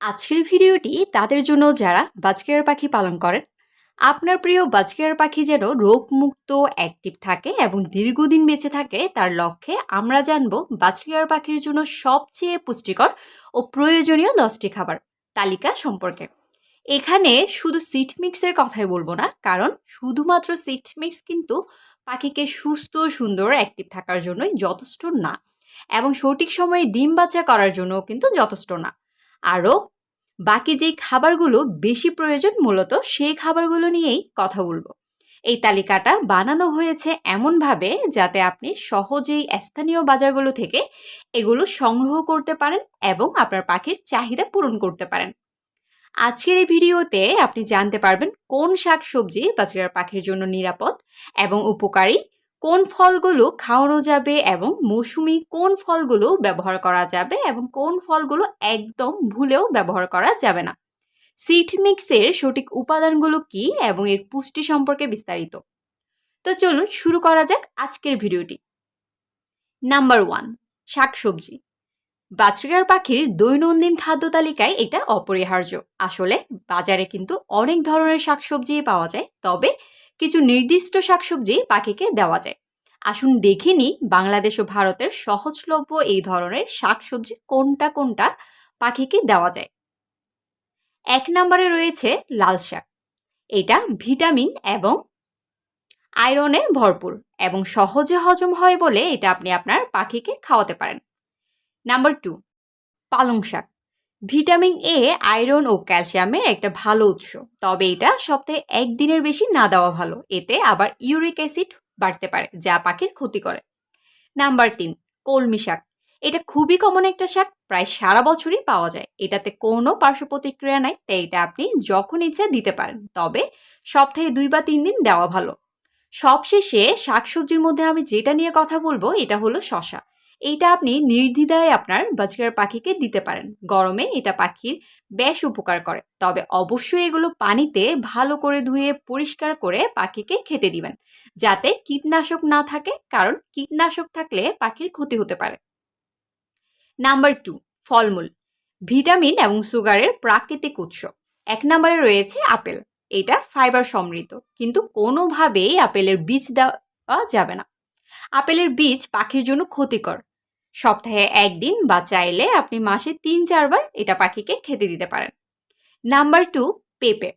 আজকের ভিডিওটি তাদের জন্য যারা বাজকেয়ার পাখি পালন করেন, আপনার প্রিয় বাজকেয়ার পাখি যেন রোগমুক্ত অ্যাক্টিভ থাকে এবং দীর্ঘদিন বেঁচে থাকে, তার লক্ষ্যে আমরা জানব বাজকেয়ার পাখির জন্য সবচেয়ে পুষ্টিকর ও প্রয়োজনীয় দশটি খাবার তালিকা সম্পর্কে। এখানে শুধু সিট মিক্সের কথাই বলব না, কারণ শুধুমাত্র সিট মিক্স কিন্তু পাখিকে সুস্থ, সুন্দর অ্যাক্টিভ থাকার জন্যই যথেষ্ট না এবং সঠিক সময়ে ডিম বাচ্চা করার জন্যও কিন্তু যথেষ্ট না। আরও বাকি যেই খাবারগুলো বেশি প্রয়োজন, মূলত সেই খাবারগুলো নিয়েই কথা বলব। এই তালিকাটা বানানো হয়েছে এমনভাবে যাতে আপনি সহজেই স্থানীয় বাজারগুলো থেকে এগুলো সংগ্রহ করতে পারেন এবং আপনার পাখির চাহিদা পূরণ করতে পারেন। আজকের এই ভিডিওতে আপনি জানতে পারবেন কোন শাক সবজি বাজারের পাখির জন্য নিরাপদ এবং উপকারী কোন ফলগুলো খাওয়ানো যাবে এবং মৌসুমি কোন ফলগুলো ব্যবহার করা যাবে এবং কোন ফলগুলো একদম ভুলেও ব্যবহার করা যাবে না? সিড মিক্সের সঠিক উপাদানগুলো কি এবং এর পুষ্টি সম্পর্কে বিস্তারিত? তো চলুন শুরু করা যাক আজকের ভিডিওটি। নাম্বার ওয়ান, শাকসবজি। বাছরিয়ার পাখির দৈনন্দিন খাদ্য তালিকায় এটা অপরিহার্য। আসলে বাজারে কিন্তু অনেক ধরনের শাকসবজি পাওয়া যায়, তবে কিছু নির্দিষ্ট শাকসবজি পাখিকে দেওয়া যায়। আসুন দেখে নিই বাংলাদেশ ও ভারতের সহজলভ্য এই ধরনের শাকসবজি কোনটা কোনটা পাখিকে দেওয়া যায়। এক নম্বরে রয়েছে লাল শাক। এটা ভিটামিন এবং আয়রনে ভরপুর এবং সহজে হজম হয় বলে এটা আপনি আপনার পাখিকে খাওয়াতে পারেন। নাম্বার টু, পালং শাক। ভিটামিন এ আয়রন ও ক্যালসিয়ামের একটা ভালো উৎস। তবে এটা সপ্তাহে একদিনের বেশি না দেওয়া ভালো। এতে আবার ইউরিক অ্যাসিড বাড়তে পারে, যা পাখির ক্ষতি করে। নাম্বার তিন, কলমি শাক। এটা খুবই কমন একটা শাক, প্রায় সারা বছরই পাওয়া যায়। এটাতে কোনো পার্শ্ব প্রতিক্রিয়া নাই, তাই এটা আপনি যখন ইচ্ছা দিতে পারেন। তবে সপ্তাহে দুই বা তিন দিন দেওয়া ভালো। সবশেষে শাকসবজির মধ্যে আমি যেটা নিয়ে কথা বলব, এটা হলো শশা এইটা আপনি নির্দ্বিধায় আপনার বাজকার পাখিকে দিতে পারেন। গরমে এটা পাখির বেশ উপকার করে। তবে অবশ্যই এগুলো পানিতে ভালো করে ধুয়ে পরিষ্কার করে পাখিকে খেতে দিবেন। যাতে কীটনাশক না থাকে, কারণ কীটনাশক থাকলে পাখির ক্ষতি হতে পারে। নাম্বার টু, ফলমূল। ভিটামিন এবং সুগারের প্রাকৃতিক উৎস। এক নম্বরে রয়েছে আপেল। এটা ফাইবার সমৃদ্ধ। কিন্তু কোনোভাবেই আপেলের বীজ দেওয়া যাবে না। আপেলের বীজ পাখির জন্য ক্ষতিকর। সপ্তাহে একদিন বা চাইলে আপনি মাসে তিন চারবার এটা পাখিকে খেতে দিতে পারেন। নাম্বার টু, পেঁপে।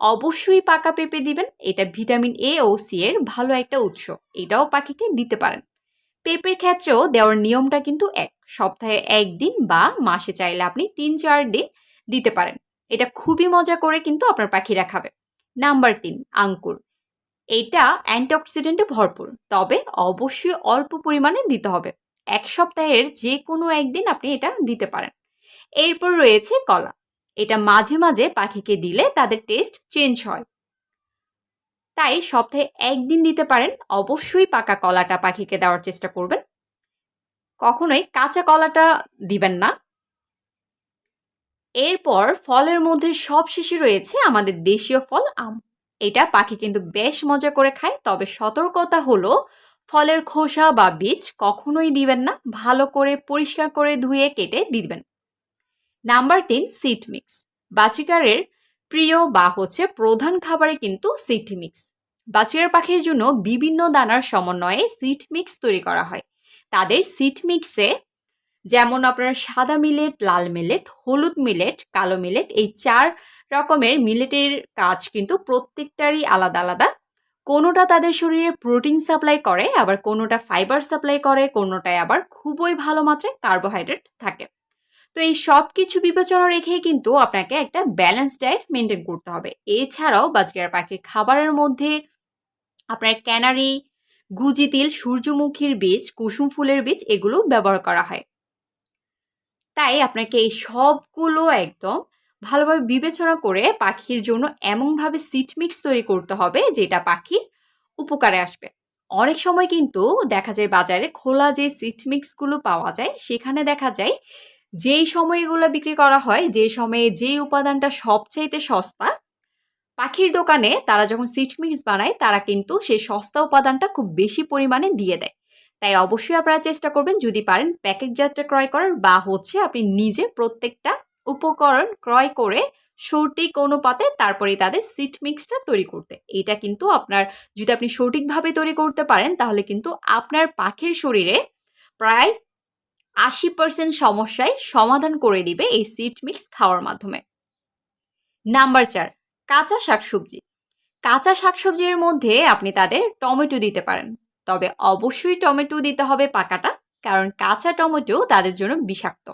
অবশ্যই পাকা পেঁপে দিবেন। এটা ভিটামিন এ ও সি এর ভালো একটা উৎস। এটাও পাখিকে দিতে পারেন। পেঁপের ক্ষেত্রেও দেওয়ার নিয়মটা কিন্তু এক। সপ্তাহে একদিন বা মাসে চাইলে আপনি তিন, চার দিন দিতে পারেন। এটা খুবই মজা করে কিন্তু আপনার পাখিরা খাবে। নাম্বার তিন, আঙ্কুর। এটা অ্যান্টিঅক্সিডেন্টে ভরপুর, তবে অবশ্যই অল্প পরিমাণে দিতে হবে। এক সপ্তাহের যে কোনো একদিন আপনি এটা দিতে পারেন। এরপর রয়েছে কলা। এটা মাঝে মাঝে পাখিকে দিলে তাদের টেস্ট চেঞ্জ হয়। তাই সপ্তাহে একদিন দিতে পারেন, অবশ্যই পাকা কলাটা পাখিকে দেওয়ার চেষ্টা করবেন। কখনোই কাঁচা কলাটা দিবেন না। এরপর ফলের মধ্যে সব শেষে রয়েছে আমাদের দেশীয় ফল আম। এটা পাখি কিন্তু বেশ মজা করে খায়, তবে সতর্কতা হলো ফলের খোসা বা বীজ কখনোই দিবেন না, ভালো করে পরিষ্কার করে ধুয়ে কেটে দিবেন। নাম্বার তিন সিট মিক্স বাচিকারের প্রিয় বা হচ্ছে প্রধান খাবারে কিন্তু সিট মিক্স বাচিকার পাখির জন্য বিভিন্ন দানার সমন্বয়ে সিট মিক্স তৈরি করা হয়। তাদের সিট মিক্সে যেমন আপনার সাদা মিলেট, লাল মিলেট, হলুদ মিলেট, কালো মিলেট, এই চার রকমের মিলেটের কাজ কিন্তু প্রত্যেকটারই আলাদা আলাদা। কোনোটা তাদের শরীরে প্রোটিন সাপ্লাই করে, আবার কোনোটা ফাইবার সাপ্লাই করে, কোনোটায় আবার খুবই ভালো মাত্রায় কার্বোহাইড্রেট থাকে। তো এই সব কিছু বিবেচনা রেখেই কিন্তু আপনাকে একটা ব্যালেন্স ডায়েট মেনটেন করতে হবে। এছাড়াও বাজগার পাখির খাবারের মধ্যে আপনার ক্যানারি, গুজি তিল, সূর্যমুখীর বীজ, কুসুম ফুলের বীজ, এগুলো ব্যবহার করা হয়। তাই আপনাকে এই সবগুলো একদম ভালোভাবে বিবেচনা করে পাখির জন্য এমনভাবে সিট মিক্স তৈরি করতে হবে যেটা পাখির উপকারে আসবে। অনেক সময় কিন্তু দেখা যায় বাজারে খোলা যে সিট মিক্সগুলো পাওয়া যায়, সেখানে দেখা যায় যেই সময় এগুলো বিক্রি করা হয়, যে সময়ে যেই উপাদানটা সবচাইতে সস্তা, পাখির দোকানে তারা যখন সিট মিক্স বানায়, তারা কিন্তু সেই সস্তা উপাদানটা খুব বেশি পরিমাণে দিয়ে দেয়। তাই অবশ্যই আপনারা চেষ্টা করবেন যদি পারেন প্যাকেট জাতটা ক্রয় করার বা হচ্ছে আপনি নিজে প্রত্যেকটা উপকরণ ক্রয় করে সঠিক অনুপাতে তারপরে তাদের সিট মিক্সটা তৈরি করতে। এটা কিন্তু আপনার যদি আপনি সঠিকভাবে তৈরি করতে পারেন তাহলে কিন্তু আপনার পাখির শরীরে প্রায় আশি পার্সেন্ট সমস্যায় সমাধান করে দিবে এই সিট মিক্স খাওয়ার মাধ্যমে। নাম্বার চার, কাঁচা শাকসবজি। কাঁচা শাকসবজির মধ্যে আপনি তাদের টমেটো দিতে পারেন। তবে অবশ্যই টমেটো দিতে হবে পাকাটা, কারণ কাঁচা টমেটো তাদের জন্য বিষাক্ত।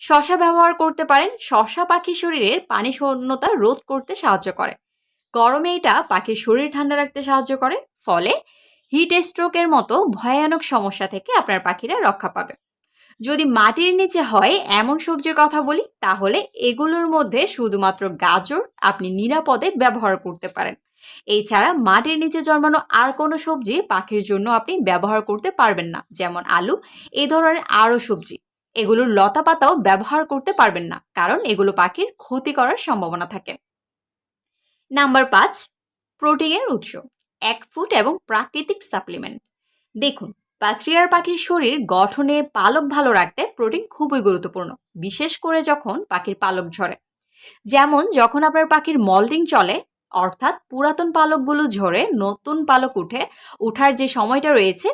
শশা ব্যবহার করতে পারেন, শশা পাখির শরীরের পানি শূন্যতা রোধ করতে সাহায্য করে। গরমে এটা পাখির শরীর ঠান্ডা রাখতে সাহায্য করে, ফলে হিট স্ট্রোকের মতো ভয়ানক সমস্যা থেকে আপনার পাখিরা রক্ষা পাবে। যদি মাটির নিচে হয় এমন সবজির কথা বলি, তাহলে এগুলোর মধ্যে শুধুমাত্র গাজর আপনি নিরাপদে ব্যবহার করতে পারেন। এছাড়া মাটির নিচে জন্মানো আর কোনো সবজি পাখির জন্য আপনি ব্যবহার করতে পারবেন না, যেমন আলু এই ধরনের আরও সবজি। এগুলোর লতা পাতাও ব্যবহার করতে পারবেন না, কারণ এগুলো পাখির ক্ষতি করার সম্ভাবনা থাকে। নাম্বার পাঁচ, প্রোটিনের উৎস, এক ফুট এবং প্রাকৃতিক সাপ্লিমেন্ট। দেখুন বাছরিয়ার পাখির শরীর গঠনে পালক ভালো রাখতে প্রোটিন খুবই গুরুত্বপূর্ণ, বিশেষ করে যখন পাখির পালক ঝরে। যেমন, যখন আপনার পাখির মল্টিং চলে অর্থাৎ পুরাতন পালকগুলো ঝরে নতুন পালক উঠে ওঠার যে সময়টা রয়েছে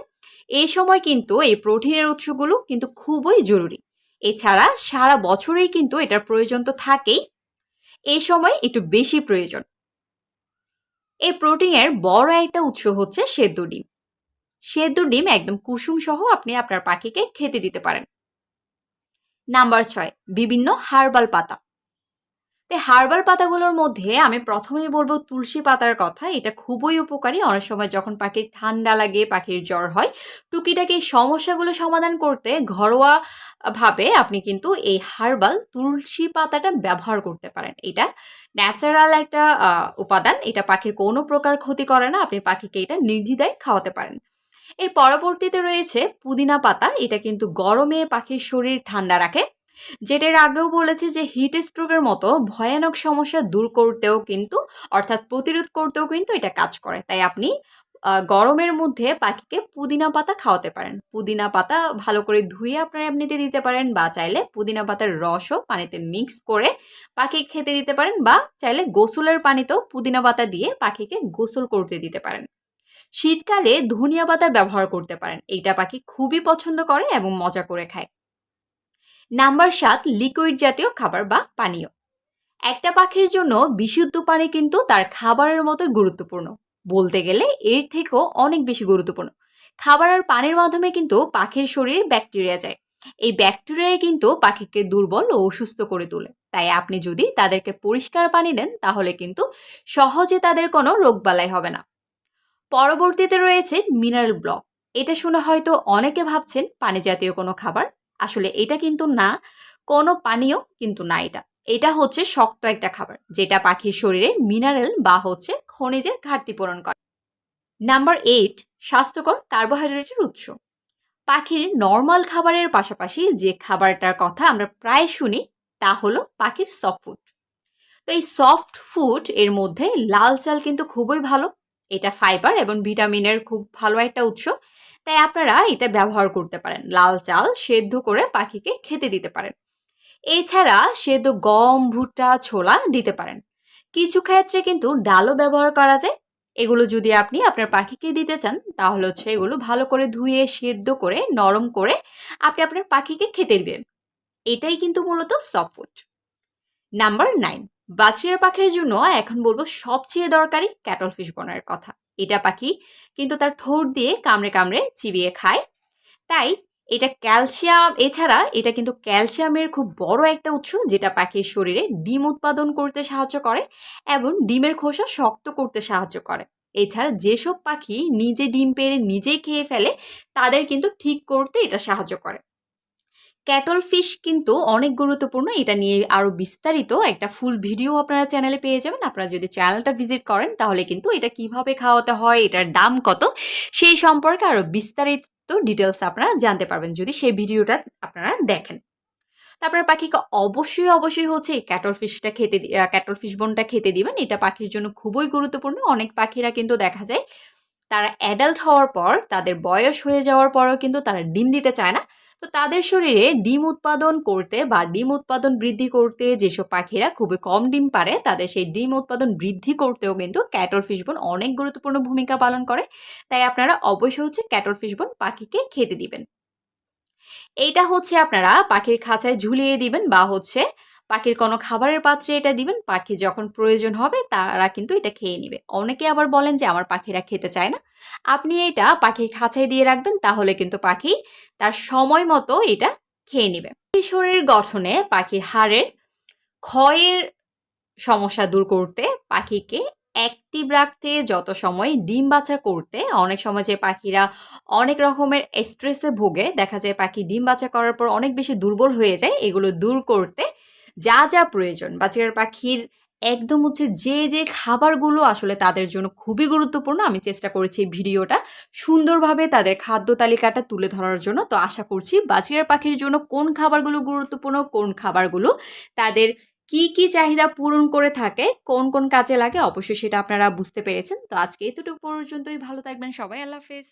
এই সময় কিন্তু এই প্রোটিনের উৎসগুলো কিন্তু খুবই জরুরি। এছাড়া সারা বছরেই কিন্তু এটার প্রয়োজন তো থাকেই। এই সময় একটু বেশি প্রয়োজন। এই প্রোটিনের বড় একটা উৎস হচ্ছে সেদ্ধ ডিম। সেদ্ধ ডিম একদম কুসুম সহ আপনি আপনার পাখিকে খেতে দিতে পারেন। নাম্বার ছয়, বিভিন্ন হার্বাল পাতা। তো হার্বাল পাতাগুলোর মধ্যে আমি প্রথমেই বলব তুলসী পাতার কথা। এটা খুবই উপকারী। অনেক সময় যখন পাখির ঠান্ডা লাগে, পাখির জ্বর হয়, টুকিটাকি সমস্যাগুলো সমাধান করতে ঘরোয়া ভাবে আপনি কিন্তু এই হার্বাল তুলসী পাতাটা ব্যবহার করতে পারেন। এটা ন্যাচারাল একটা উপাদান। এটা পাখির কোনো প্রকার ক্ষতি করে না। আপনি পাখিকে এটা নির্দ্বিধায় খাওয়াতে পারেন। এর পরবর্তীতে রয়েছে পুদিনা পাতা। এটা কিন্তু গরমে পাখির শরীর ঠান্ডা রাখে। যেটার আগেও বলেছি যে হিট স্ট্রোকের মতো ভয়ানক সমস্যা দূর করতেও কিন্তু, অর্থাৎ প্রতিরোধ করতেও কিন্তু এটা কাজ করে। তাই আপনি গরমের মধ্যে পাখিকে পুদিনা পাতা খাওয়াতে পারেন। পুদিনা পাতা ভালো করে ধুয়ে আপনারা এমনিতে দিতে পারেন বা চাইলে পুদিনা পাতার রসও পানিতে মিক্স করে পাখি খেতে দিতে পারেন বা চাইলে গোসলের পানিতেও পুদিনা পাতা দিয়ে পাখিকে গোসল করতে দিতে পারেন। শীতকালে ধনিয়া পাতা ব্যবহার করতে পারেন। এইটা পাখি খুবই পছন্দ করে এবং মজা করে খায়। নাম্বার সাত লিকুইড জাতীয় খাবার বা পানীয়। একটা পাখির জন্য বিশুদ্ধ পানি কিন্তু তার খাবারের মতো গুরুত্বপূর্ণ। বলতে গেলে এর থেকেও অনেক বেশি গুরুত্বপূর্ণ। খাবার আর পানির মাধ্যমে কিন্তু পাখির শরীরে ব্যাকটেরিয়া যায়। এই ব্যাকটেরিয়া কিন্তু পাখিকে দুর্বল ও অসুস্থ করে তোলে। তাই আপনি যদি তাদেরকে পরিষ্কার পানি দেন, তাহলে কিন্তু সহজে তাদের কোনো রোগবালাই হবে না। পরবর্তীতে রয়েছে মিনারেল ব্লক এটা শুনে হয়তো অনেকে ভাবছেন, পানি জাতীয় কোনো খাবার? আসলে এটা কিন্তু না, কোনো পানীয় কিন্তু না এটা। এটা হচ্ছে শক্ত একটা খাবার, যেটা পাখির শরীরে মিনারেল বা হচ্ছে খনিজের ঘাটতি পূরণ করে। নাম্বার এইট স্বাস্থ্যকর কার্বোহাইড্রেটের উৎস। পাখির নর্মাল খাবারের পাশাপাশি যে খাবারটার কথা আমরা প্রায় শুনি, তা হলো পাখির সফট ফুড তো এই সফট ফুড এর মধ্যে লাল চাল কিন্তু খুবই ভালো। এটা ফাইবার এবং ভিটামিনের খুব ভালো একটা উৎস। তাই আপনারা এটা ব্যবহার করতে পারেন। লাল চাল সেদ্ধ করে পাখিকে খেতে দিতে পারেন। এছাড়া সেদ্ধ গম, ভুট্টা, ছোলা দিতে পারেন। কিছু ক্ষেত্রে কিন্তু ডালও ব্যবহার করা যায়। এগুলো যদি আপনি আপনার পাখিকে দিতে চান, তাহলে হচ্ছে এগুলো ভালো করে ধুয়ে, সেদ্ধ করে, নরম করে আপনি আপনার পাখিকে খেতে দিবেন। এটাই কিন্তু মূলত সফট। নাম্বার নাইন বাছরিয়া পাখির জন্য এখন বলব সবচেয়ে দরকারি ক্যাটল ফিশ বনের কথা। এটা পাখি কিন্তু তার ঠোঁট দিয়ে কামড়ে কামড়ে চিবিয়ে খায়। তাই এটা ক্যালসিয়াম, এছাড়া এটা কিন্তু ক্যালসিয়ামের খুব বড় একটা উৎস যেটা পাখির শরীরে ডিম উৎপাদন করতে সাহায্য করে এবং ডিমের খোসা শক্ত করতে সাহায্য করে। এছাড়া যেসব পাখি নিজে ডিম পেড়ে নিজেই খেয়ে ফেলে, তাদের কিন্তু ঠিক করতে এটা সাহায্য করে। ক্যাটল ফিশ কিন্তু অনেক গুরুত্বপূর্ণ। এটা নিয়ে আরও বিস্তারিত একটা ফুল ভিডিও আপনারা চ্যানেলে পেয়ে যাবেন। আপনারা যদি চ্যানেলটা ভিজিট করেন, তাহলে কিন্তু এটা কীভাবে খাওয়াতে হয়, এটার দাম কত, সেই সম্পর্কে আরও বিস্তারিত ডিটেলস আপনারা জানতে পারবেন যদি সেই ভিডিওটা আপনারা দেখেন। তারপরে পাখিকে অবশ্যই অবশ্যই হচ্ছে ক্যাটল ফিশটা খেতে ক্যাটল ফিশ বোনটা খেতে দিবেন। এটা পাখির জন্য খুবই গুরুত্বপূর্ণ। অনেক পাখিরা কিন্তু দেখা যায়, তারা অ্যাডাল্ট হওয়ার পর, তাদের বয়স হয়ে যাওয়ার পরও কিন্তু তারা ডিম দিতে চায় না। তো তাদের শরীরে ডিম উৎপাদন করতে বা ডিম উৎপাদন বৃদ্ধি করতে যেসব পাখিরা খুবই কম ডিম পারে, তাদের সেই ডিম উৎপাদন বৃদ্ধি করতেও কিন্তু ক্যাটল ফিশবোন অনেক গুরুত্বপূর্ণ ভূমিকা পালন করে। তাই আপনারা অবশ্যই হচ্ছে ক্যাটল ফিশবোন পাখিকে খেতে দিবেন। এইটা হচ্ছে আপনারা পাখির খাঁচায় ঝুলিয়ে দিবেন বা হচ্ছে পাখির কোনো খাবারের পাত্রে এটা দিবেন, পাখি যখন প্রয়োজন হবে তারা কিন্তু এটা খেয়ে নেবে। অনেকে আবার বলেন যে, আমার পাখিরা খেতে চায় না। আপনি এটা পাখির খাঁচায় দিয়ে রাখবেন, তাহলে কিন্তু পাখি তার সময় মতো এটা খেয়ে নেবে। শরীর গঠনে পাখির হাড়ের ক্ষয়ের সমস্যা দূর করতে পাখিকে অ্যাক্টিভ রাখতে, যত সময় ডিম বাচ্চা করতে, অনেক সময় যে পাখিরা অনেক রকমের স্ট্রেসে ভোগে, দেখা যায় পাখি ডিম বাচ্চা করার পর অনেক বেশি দুর্বল হয়ে যায়, এগুলো দূর করতে যা যা প্রয়োজন। বাচ্চার পাখির একদম হচ্ছে যে যে খাবারগুলো আসলে তাদের জন্য খুবই গুরুত্বপূর্ণ। আমি চেষ্টা করেছি এই ভিডিওটা সুন্দরভাবে তাদের খাদ্য তালিকাটা তুলে ধরার জন্য। তো আশা করছি বাচিয়ার পাখির জন্য কোন খাবারগুলো গুরুত্বপূর্ণ, কোন খাবারগুলো তাদের কি কি চাহিদা পূরণ করে থাকে, কোন কোন কাজে লাগে অবশ্যই সেটা আপনারা বুঝতে পেরেছেন। তো আজকে এতটুকু পর্যন্তই। ভালো থাকবেন সবাই। আল্লাহ হাফেজ।